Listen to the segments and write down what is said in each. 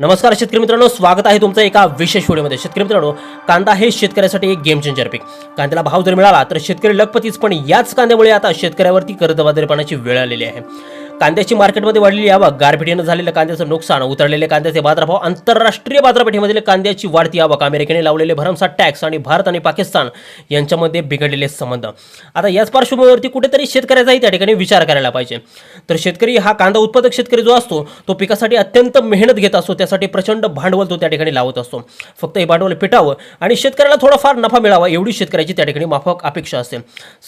नमस्कार शेतकरी मित्रांनो स्वागत आहे तुमचं एका विशेष व्हिडिओमध्ये. शेतकरी मित्रांनो कांदा हे शेतकऱ्यासाठी एक गेम चेंजर पीक कांद्याला भाव जर मिळाला तर शेतकरी लखपतीच पण याच कांद्यामुळे आता शेतकऱ्यावरती कर्जबाजारीपणाची वेळ आलेली आहे. कांद्याची मार्केटमध्ये वाढलेली आवक गारपिटीनं झालेलं कांद्याचं नुकसान उतरलेले कांद्याचे बाजारभाव आंतरराष्ट्रीय बाजारपेठेमधील कांद्याची वाढती आवक अमेरिकेने लावलेले भरमसाठ टॅक्स आणि भारत आणि पाकिस्तान यांच्यामध्ये बिघडलेले संबंध. आता याच पार्श्वभूमीवरती कुठेतरी शेतकऱ्याचाही त्या ठिकाणी विचार करायला पाहिजे. तर शेतकरी हा कांदा उत्पादक शेतकरी जो असतो तो पिकासाठी अत्यंत मेहनत घेत असतो त्यासाठी प्रचंड भांडवल तो त्या ठिकाणी लावत असतो. फक्त हे भांडवल पिटावं आणि शेतकऱ्याला थोडाफार नफा मिळावा एवढी शेतकऱ्याची त्या ठिकाणी माफक अपेक्षा असते.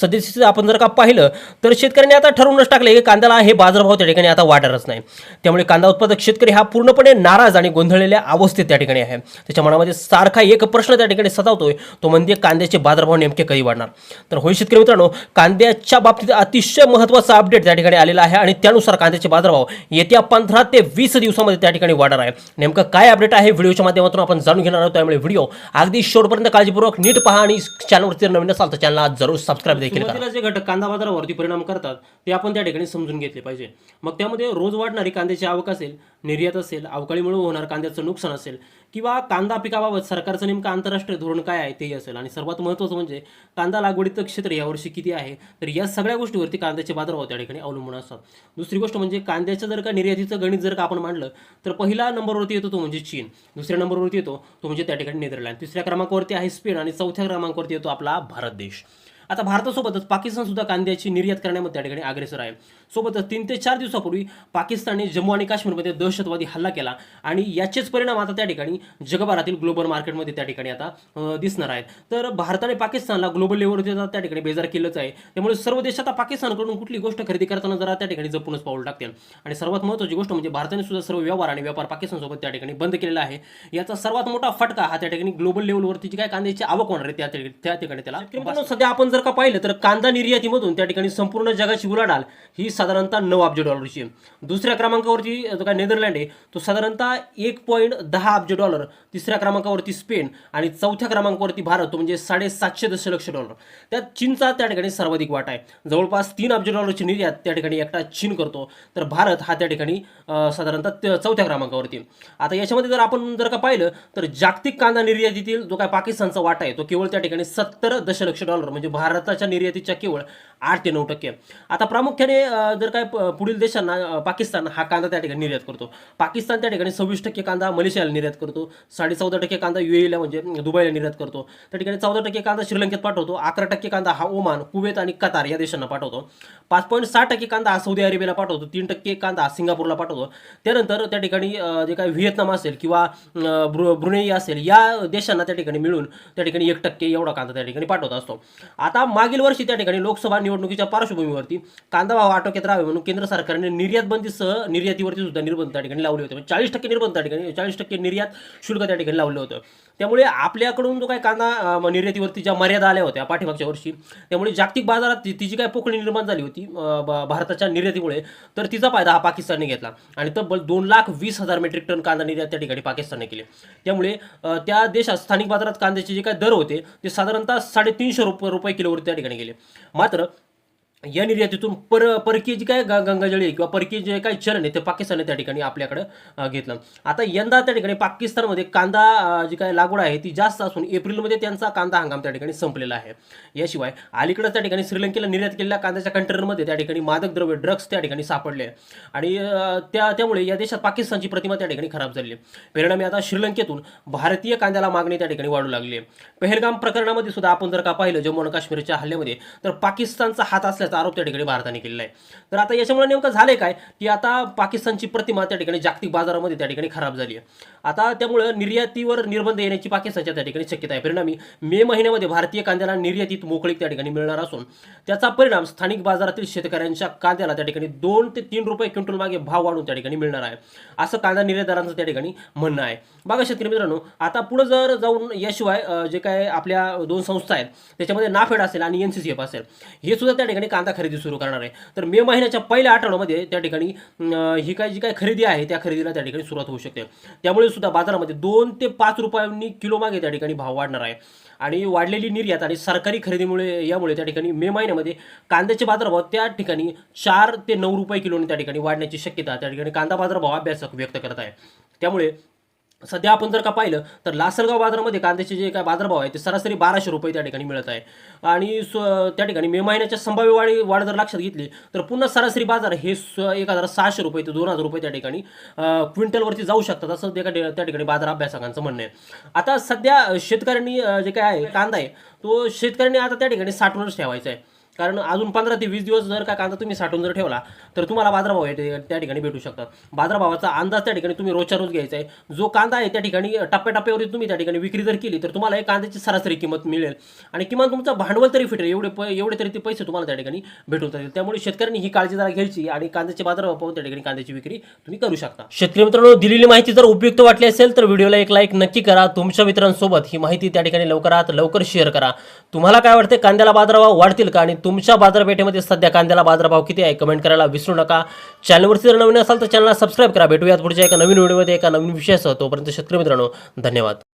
सध्याची आपण जर का पाहिलं तर शेतकऱ्यांनी आता ठरवूनच टाकले की कांद्याला हे बाजार बाजारभाव त्या ठिकाणी आता वाढणारच नाही. त्यामुळे कांदा उत्पादक शेतकरी हा पूर्णपणे नाराज आणि गोंधळलेल्या अवस्थेत त्या ठिकाणी आहे. त्याच्या मनामध्ये सारखा एक प्रश्न त्या ठिकाणी सतावतोय तो म्हणजे कांद्याचे बाजारभाव नेमके कधी वाढणार? तर होय शेतकरी मित्रांनो कांद्याच्या बाबतीत अतिशय महत्त्वाचा अपडेट त्या ठिकाणी आलेला आहे आणि त्यानुसार कांद्याचे बाजारभाव येत्या पंधरा ते वीस दिवसामध्ये त्या ठिकाणी वाढणार आहे. नेमकं काय अपडेट आहे व्हिडिओच्या माध्यमातून आपण जाणून घेणार आहोत. त्यामुळे व्हिडिओ अगदी शेवटपर्यंत काळजीपूर्वक नीट पहा आणि चॅनलवरती नवीन असाल तर चॅनलला जरूर सबस्क्राईब देखील करा. जे घटक कांदा बाजारावरती परिणाम करतात ते आपण त्या ठिकाणी समजून घेतले पाहिजे. मग त्यामध्ये रोज वाढणारी कांद्याची आवक असेल निर्यात असेल अवकाळीमुळे होणार कांद्याचं नुकसान असेल किंवा कांदा पिकाबाबत सरकारचं नेमकं आंतरराष्ट्रीय धोरण काय आहे तेही असेल. आणि सर्वात महत्त्वाचं म्हणजे कांदा लागवडीचं क्षेत्र यावर्षी किती आहे तर या सगळ्या गोष्टीवरती कांद्याचे बाजारभाव त्या ठिकाणी अवलंबून असतात. दुसरी गोष्ट म्हणजे कांद्याचं जर का निर्यातीचं गणित जर का आपण मांडलं तर पहिला नंबरवरती येतो तो म्हणजे चीन. दुसऱ्या नंबरवरती येतो तो म्हणजे त्या ठिकाणी नेदरलँड. तिसऱ्या क्रमांकावरती आहे स्पेन. आणि चौथ्या क्रमांकावरती येतो आपला भारत देश. आता भारतासोबतच पाकिस्तान सुद्धा कांद्याची निर्यात करण्यामध्ये त्या ठिकाणी अग्रेसर आहे. सोबतच तीन ते चार दिवसापूर्वी पाकिस्तानने जम्मू आणि काश्मीरमध्ये दहशतवादी हल्ला केला आणि याचेच परिणाम आता त्या ठिकाणी जगभरातील ग्लोबल मार्केटमध्ये त्या ठिकाणी आता दिसणार आहेत. तर भारत आणि पाकिस्तानला ग्लोबल लेवलवरती त्या ठिकाणी बेजार केलंच आहे. त्यामुळे सर्व देश आता पाकिस्तानकडून कुठली गोष्ट खरेदी करताना जरा त्या ठिकाणी जपूनच पाऊल टाकतील. आणि सर्वात महत्त्वाची गोष्ट म्हणजे भारताने सुद्धा सर्व व्यवहार आणि व्यापार पाकिस्तानसोबत त्या ठिकाणी बंद केलेला आहे. याचा सर्वात मोठा फटका हा त्या ठिकाणी ग्लोबल लेवलवरती जी काय कांद्याची आवक होणार आहे त्या ठिकाणी- त्या ठिकाणी त्याला सध्या आपण जर का पाहिलं तर कांदा निर्यातीमधून त्या ठिकाणी संपूर्ण जगाची उलाढाल ही साधारणतः नऊ अब्ज डॉलरची दुसऱ्या क्रमांकावरती जो काय नेदरलँड आहे तो साधारणतः एक पॉईंट दहा अब्ज डॉलर. तिसऱ्या क्रमांकावरती स्पेन आणि चौथ्या क्रमांकावरती भारत तो म्हणजे साडेसातशे दशलक्ष डॉलर. त्यात चीनचा त्या ठिकाणी सर्वाधिक वाटा आहे. जवळपास तीन अब्ज डॉलरची निर्यात त्या ठिकाणी एकटा चीन करतो. तर भारत हा त्या ठिकाणी साधारणतः चौथ्या क्रमांकावरती आता याच्यामध्ये जर आपण जर का पाहिलं तर जागतिक कांदा निर्यातीतील जो काय पाकिस्तानचा वाटा आहे तो केवळ त्या ठिकाणी सत्तर दशलक्ष डॉलर म्हणजे भारताच्या निर्यातीच्या केवळ आठ ते नऊ टक्के. आता प्रामुख्याने जर काय पुढील देशांना पाकिस्तान हा कांदा त्या ठिकाणी निर्यात करतो. पाकिस्तान त्या ठिकाणी सव्वीस टक्के कांदा मलेशियाला निर्यात करतो. साडे चौदा टक्के कांदा युएला म्हणजे दुबईला निर्यात करतो. त्या ठिकाणी चौदा टक्के कांदा श्रीलंकेत पाठवतो. अकरा टक्के कांदा हा ओमान कुवेत आणि कतार या देशांना पाठवतो. पाच पॉईंट सहा टक्के कांदा हा सौदी अरेबियाला पाठवतो. तीन टक्के कांदा हा सिंगापूरला पाठवतो. त्यानंतर त्या ठिकाणी जे काही व्हिएतनाम असेल किंवा ब्रु ब्रुनेई असेल या देशांना त्या ठिकाणी मिळून त्या ठिकाणी एक टक्के एवढा कांदा त्या ठिकाणी पाठवत असतो. आता मागील वर्षी त्या ठिकाणी लोकसभा निवडणुकीच्या पार्श्वभूमीवरती कांदा भाव आटोक्यात राहावे म्हणून केंद्र सरकारने निर्यात बंदीसह निर्यातीवरती सुद्धा निर्बंध त्या ठिकाणी लावले होते. म्हणजे चाळीस टक्के निर्बंध त्या ठिकाणी चाळीस टक्के निर्यात शुल्क त्या ठिकाणी लावलं होतं. त्यामुळे आपल्याकडून जो काही कांदा निर्यातीवरती ज्या मर्यादा आल्या होत्या पाठीमागच्या वर्षी त्यामुळे जागतिक बाजारात तिची काय पोकळी निर्माण झाली होती भारताच्या निर्यातीमुळे तर तिचा फायदा हा पाकिस्तानने घेतला. आणि तब्बल दोन लाख वीस हजार मेट्रिक टन कांदा निर्यात त्या ठिकाणी पाकिस्तानने केले. त्यामुळे त्या देशात स्थानिक बाजारात कांद्याचे जे काय दर होते ते साधारणतः साडेतीनशे रुपये रुपये किलोवरती त्या ठिकाणी गेले. मात्र या निर्यातीतून पर परकीय जी काय ग- गंगाजळी आहे किंवा परकीय जे काही चलन आहे ते पाकिस्तानने त्या ठिकाणी आपल्याकडे घेतलं. आता यंदा त्या ठिकाणी पाकिस्तानमध्ये कांदा जी काय लागवड आहे ती जास्त असून एप्रिलमध्ये त्यांचा कांदा हंगाम त्या ठिकाणी संपलेला आहे. याशिवाय अलीकडे त्या ठिकाणी श्रीलंकेला निर्यात केलेल्या कांद्याच्या कंटेनरमध्ये त्या ठिकाणी मादक द्रव्य ड्रग्स त्या ठिकाणी सापडले आहे. आणि त्या त्यामुळे या देशात पाकिस्तानची प्रतिमा त्या ठिकाणी खराब झाली परिणामी आता श्रीलंकेतून भारतीय कांद्याला मागणी त्या ठिकाणी वाढू लागली आहे. पहलगाम प्रकरणामध्ये सुद्धा आपण जर का पाहिलं जम्मू आणि काश्मीरच्या हल्ल्यामध्ये तर पाकिस्तानचा हात असल्याचा आरोप त्या ठिकाणी भारताने केलेला आहे. तर आता याच्यामुळे नेमकं झालंय काय? की आता पाकिस्तानची प्रतिमा त्या ठिकाणी जागतिक बाजारामध्ये त्या ठिकाणी खराब झाली आहे. आता त्यामुळं निर्यातीवर निर्बंध येण्याची पाकिस्तानच्या त्या ठिकाणी शक्यता आहे. परिणामी मे महिन्यामध्ये भारतीय कांद्याला निर्यातीत मोकळीक त्या ठिकाणी मिळणार असून त्याचा परिणाम स्थानिक बाजारातील शेतकऱ्यांच्या कांद्याला त्या ठिकाणी दोन ते तीन रुपये क्विंटल मागे भाव वाढून त्या ठिकाणी मिळणार आहे. असं कांदा निर्यातदारांचं त्या ठिकाणी म्हणणं आहे. बघा शेतकरी मित्रांनो आता पुढे जर जाऊन याशिवाय जे काय आपल्या दोन संस्था आहेत त्याच्यामध्ये नाफेड असेल आणि एन सी सी एफ असेल हे सुद्धा त्या ठिकाणी कांदा खरेदी सुरू करणार आहे. तर मे महिन्याच्या पहिल्या आठवड्यामध्ये त्या ठिकाणी ही काय जी काय खरेदी आहे त्या खरेदीला त्या ठिकाणी सुरुवात होऊ शकते. त्यामुळे सुद्धा बाजारामध्ये दोन ते पाच रुपयांनी किलो मागे त्या ठिकाणी भाव वाढणार आहे. आणि वाढलेली निर्यात आणि सरकारी खरेदीमुळे यामुळे त्या ठिकाणी मे महिन्यामध्ये कांद्याचे बाजारभाव त्या ठिकाणी चार ते नऊ रुपये किलोने त्या ठिकाणी वाढण्याची शक्यता त्या ठिकाणी कांदा बाजारभाव अभ्यासक व्यक्त करत आहे. त्यामुळे सध्या आपण जर का पाहिलं तर लासलगाव बाजारामध्ये कांद्याचे जे काय बाजारभाव आहे ते सरासरी बाराशे रुपये त्या ठिकाणी मिळत आहे. आणि त्या ठिकाणी मे महिन्याच्या संभाव्य वाढी वाढ जर लक्षात घेतली तर पुन्हा सरासरी बाजार हे एक हजार सहाशे रुपये ते दोन हजार रुपये त्या ठिकाणी क्विंटलवरती जाऊ शकतात असं त्या ठिकाणी- त्या ठिकाणी बाजार अभ्यासकांचं म्हणणं आहे. आता सध्या शेतकऱ्यांनी जे काय आहे कांदा आहे तो शेतकऱ्यांनी आता त्या ठिकाणी साठवूनच ठेवायचा आहे. कारण अजून पंधरा ते वीस दिवस जर का कांदा तुम्ही साठवून जर ठेवला तर तुम्हाला बाजारभाव आहे त्या ठिकाणी भेटू शकतात. बाजारभावाचा अंदाज त्या ठिकाणी तुम्ही रोजच्या रोज घ्यायचा आहे. जो कांदा आहे त्या ठिकाणी टप्प्याटप्प्यावर तुम्ही त्या ठिकाणी विक्री जर केली तर तुम्हाला एक कांद्याची सरासरी किंमत मिळेल. आणि किमान तुमचं भांडवल तरी फिटेल. एवढे प एवढे तरी ते पैसे तुम्हाला त्या ठिकाणी भेटून जातील. त्यामुळे शेतकऱ्यांनी ही काळजी जरा घ्यायची आणि कांद्याचे बाजारभाव पाहून त्या ठिकाणी कांद्याची विक्री तुम्ही करू शकता. शेतकरी मित्रांनो दिलेली माहिती जर उपयुक्त वाटली असेल तर व्हिडिओला एक लाईक नक्की करा. तुमच्या मित्रांसोबत ही माहिती त्या ठिकाणी लवकरात लवकर शेअर करा. तुम्हाला काय वाटते कांद्याला बाजारभाव वाढतील का? आणि तुमच्या बाजारपेठेमध्ये सध्या कांद्याला बाजारभाव किती आहे? कमेंट करायला विसरू नका. चॅनलवरती जर नवीन असाल तर चॅनलला सबस्क्राईब करा. भेटूयात पुढच्या एका नवीन व्हिडिओमध्ये एका नवीन विषयासह. तोपर्यंत शेतकरी मित्रांनो धन्यवाद.